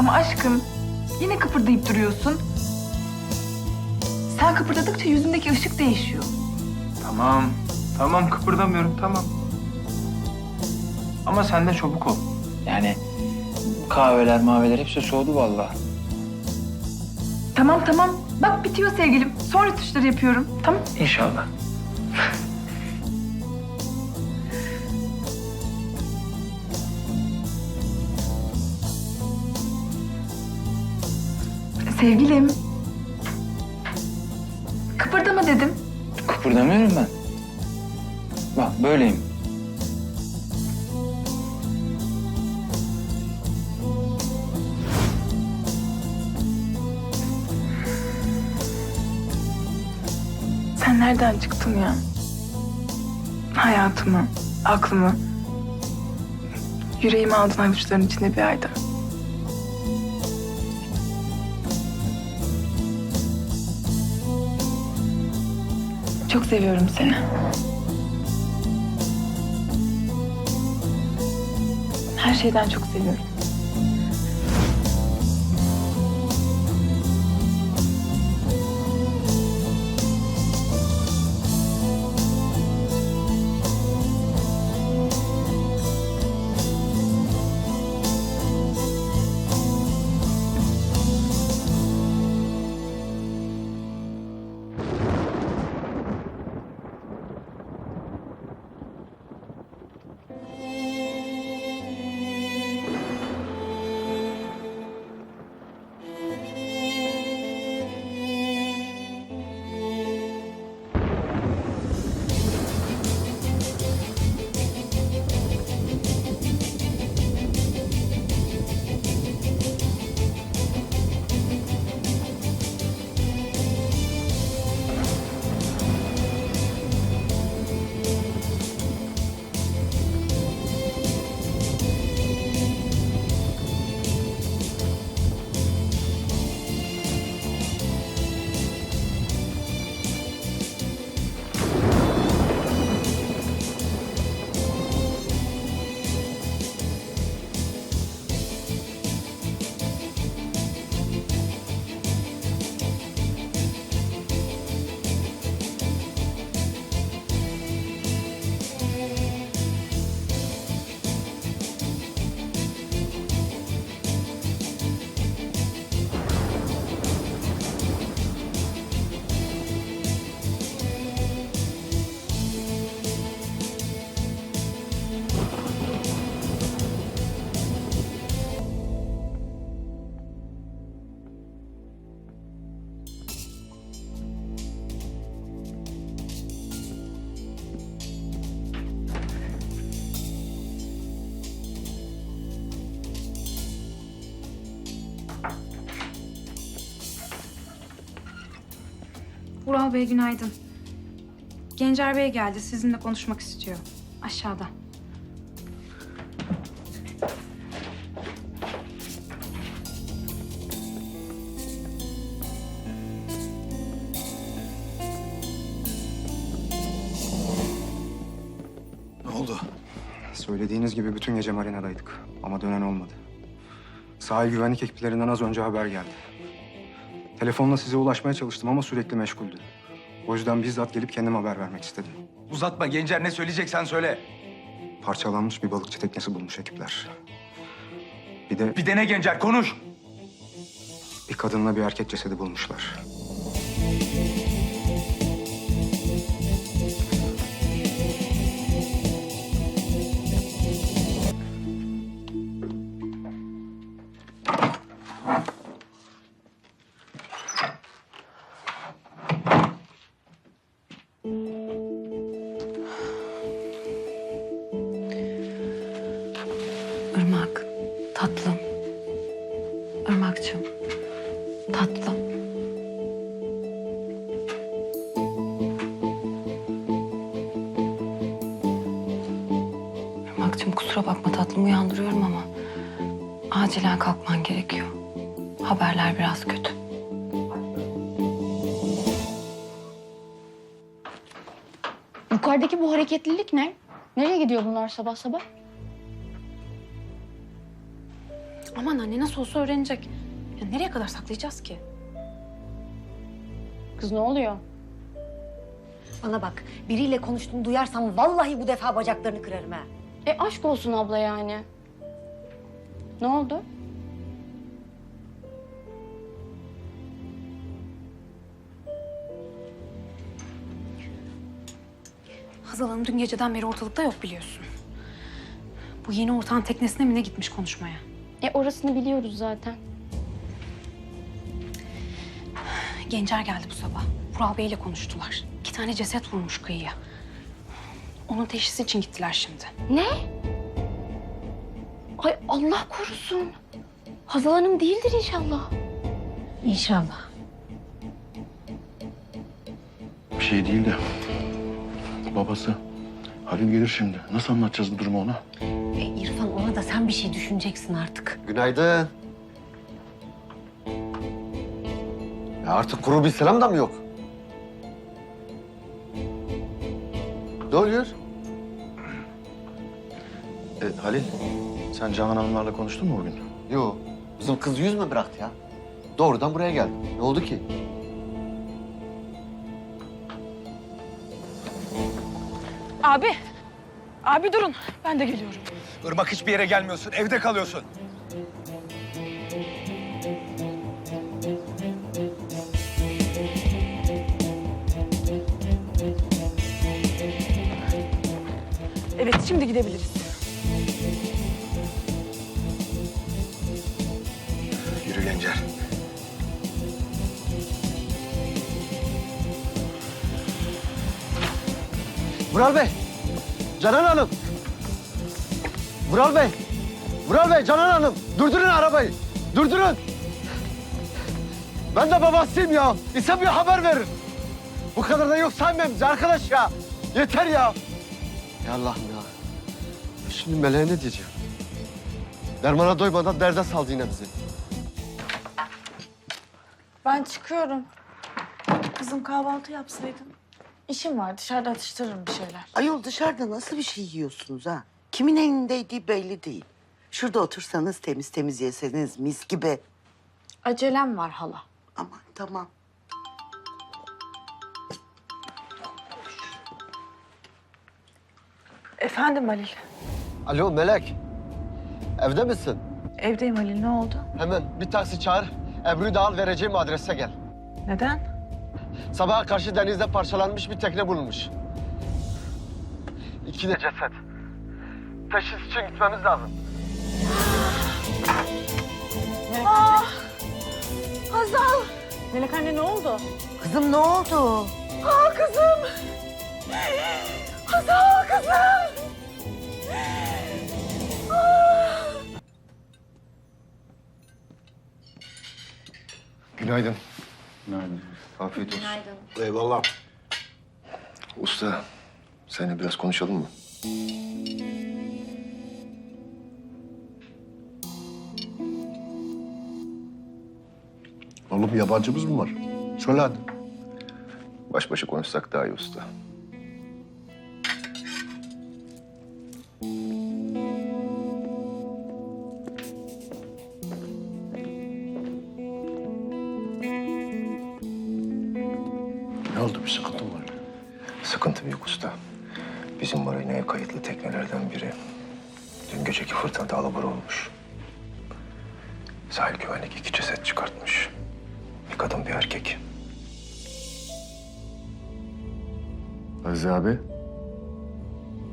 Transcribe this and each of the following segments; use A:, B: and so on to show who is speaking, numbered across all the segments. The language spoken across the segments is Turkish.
A: Ama aşkım yine kıpırdayıp duruyorsun. Sen kıpırdadıkça yüzündeki ışık değişiyor.
B: Tamam. Tamam kıpırdamıyorum tamam. Ama sen de çabuk ol. Yani kahveler maveler hepsi soğudu vallahi.
A: Tamam tamam. Bak bitiyor sevgilim. Sonra tuşları yapıyorum. Tamam.
B: İnşallah.
A: Sevgilim. Kıpırdama dedim.
B: Kıpırdamıyorum ben. Bak böyleyim.
A: Sen nereden çıktın ya? Hayatımı, aklımı, yüreğimi aldın avuçların içinde bir ayda. Çok seviyorum seni. Her şeyden çok seviyorum.
C: Vural Bey günaydın. Gencer Bey geldi. Sizinle konuşmak istiyor. Aşağıda.
D: Ne oldu?
E: Söylediğiniz gibi bütün gece marinadaydık ama dönen olmadı. Sahil güvenlik ekiplerinden az önce haber geldi. Telefonla size ulaşmaya çalıştım ama sürekli meşguldü. O yüzden bizzat gelip kendim haber vermek istedim.
D: Uzatma Gencer ne söyleyeceksen söyle.
E: Parçalanmış bir balıkçı teknesi bulmuş ekipler. Bir de
D: Bir dene Gencer konuş.
E: bir kadınla bir erkek cesedi bulmuşlar.
F: Irmak, tatlım. Irmak'cığım, tatlım. Irmak'cığım kusura bakma tatlım uyandırıyorum ama... ...acilen kalkman gerekiyor. Haberler biraz kötü.
G: Yukarıdaki bu hareketlilik ne? Nereye gidiyor bunlar sabah sabah?
C: Aman anne nasıl olsa öğrenecek. Ya nereye kadar saklayacağız ki?
G: Kız ne oluyor?
H: Bana bak, biriyle konuştuğunu duyarsam vallahi bu defa bacaklarını kırarım ha.
G: E aşk olsun abla yani. Ne oldu?
C: Hazal Hanım dün geceden beri ortalıkta yok biliyorsun. Bu yeni ortağın teknesine mi ne gitmiş konuşmaya?
G: E orasını biliyoruz zaten.
C: Gencer geldi bu sabah. Vural Bey ile konuştular. İki tane ceset vurmuş kıyıya. Onun teşhisi için gittiler şimdi.
G: Ne? Ay Allah korusun. Hazal Hanım değildir inşallah.
H: İnşallah.
I: Bir şey değil de babası Halil gelir şimdi. Nasıl anlatacağız bu durumu ona?
H: E, İrfan sen bir şey düşüneceksin artık.
J: Günaydın. Ya artık kuru bir selam da mı yok? Ne oluyor?
I: E, Halil sen Canan Hanımlarla konuştun mu bugün?
J: Yok. Bizim kız yüz mü bıraktı ya? Doğrudan buraya geldi. Ne oldu ki?
C: Abi! Abi durun. Ben de geliyorum.
D: Irmak hiçbir yere gelmiyorsun. Evde kalıyorsun.
A: Evet şimdi gidebiliriz.
D: Yürü Gencer.
J: Vural Bey! Canan Hanım! Vural Bey! Vural Bey, Canan Hanım! Durdurun arabayı! Durdurun! Ben de babasıyım ya. İnsan bir haber verir. Bu kadar da yok saymayın bizi arkadaş ya. Yeter ya. Ya Allah'ım ya. Şimdi Meleğe ne diyeceğim? Dermana doymadan derde saldı yine bizi.
K: Ben çıkıyorum. Kızım kahvaltı yapsaydın. İşim var dışarıda atıştırırım bir şeyler.
L: Ayol dışarıda nasıl bir şey yiyorsunuz ha? Kimin elindeydiği belli değil. Şurada otursanız temiz temiz yeseniz mis gibi.
K: Acelem var hala.
L: Aman tamam.
A: Efendim Halil.
J: Alo Melek. Evde misin?
A: Evdeyim Halil ne oldu?
J: Hemen bir taksi çağır. Ebru'yu da al vereceğim adrese gel.
A: Neden?
J: Sabaha karşı denizde parçalanmış bir tekne bulunmuş. İki de ceset. Teşhis için gitmemiz lazım.
K: Melek anne ne oldu?
L: Kızım ne oldu?
E: Günaydın.
I: Günaydın.
E: Afiyet olsun.
I: Eyvallah. Usta, seninle biraz konuşalım mı?
D: Oğlum yabancımız mı var? Söyle hadi.
I: Baş başa konuşsak daha iyi usta.
D: Ne oldu bir sıkıntın var?
I: Sıkıntım yok usta. Bizim marinaya kayıtlı teknelerden biri dün geceki fırtınada alabora olmuş. Sahil güvenlik iki ceset çıkartmış. Bir kadın bir erkek.
E: Aziz abi.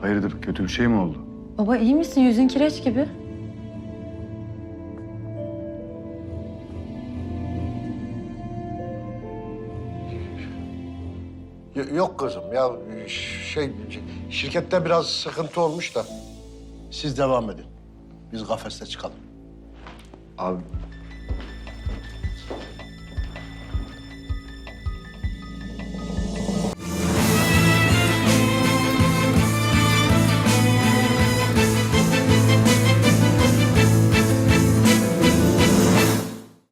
E: Hayırdır kötü bir şey mi oldu?
G: Baba iyi misin? Yüzün kireç gibi.
D: Yok kızım ya şey şirkette biraz sıkıntı olmuş da siz devam edin. Biz kafeste çıkalım.
I: Abi